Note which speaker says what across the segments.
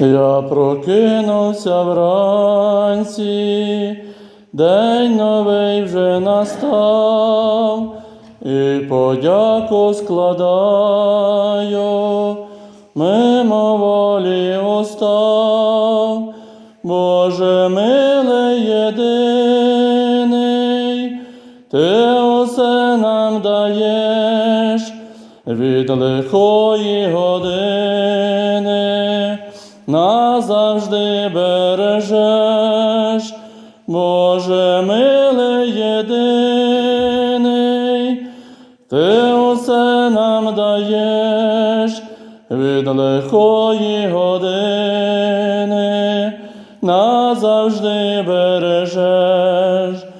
Speaker 1: Я прокинувся вранці, день новий вже настав, і подяку складаю, мимо волі устав, Боже милий єдиний, ти усе нам даєш від лихої години, назавжди бережеш, Боже милий єдиний, ти усе нам даєш від лихої години, назавжди бережеш.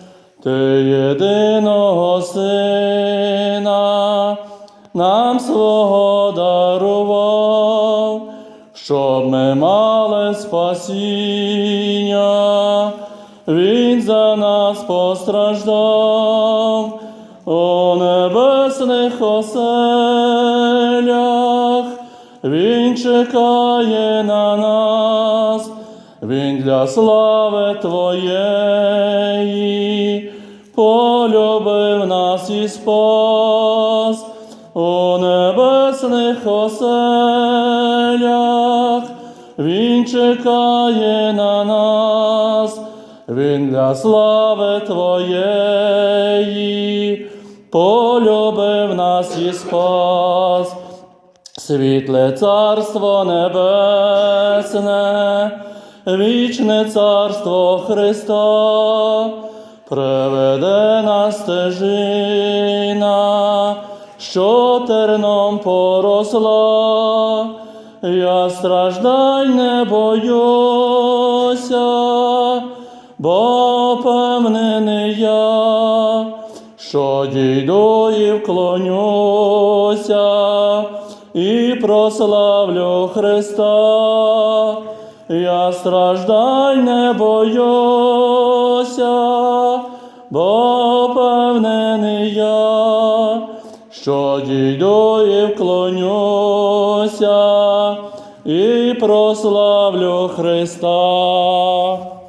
Speaker 1: Ти єдиного сина, нам свого дарував, щоб ми мали спасіння, Він за нас постраждав у небесних оселях, Він чекає на нас, Він для слави Твоєї полюбив нас і спас у небесних оселях, Він чекає на нас, Він для слави Твоєї. Полюбив нас і спас. Світле царство небесне, вічне царство Христа, приведе нас стежина, що терном поросла, я страждай не боюся, бо певнений я, що дійду і вклонюся і прославлю Христа, я страждай не боюся, бо що дійду і вклонюся і прославлю Христа.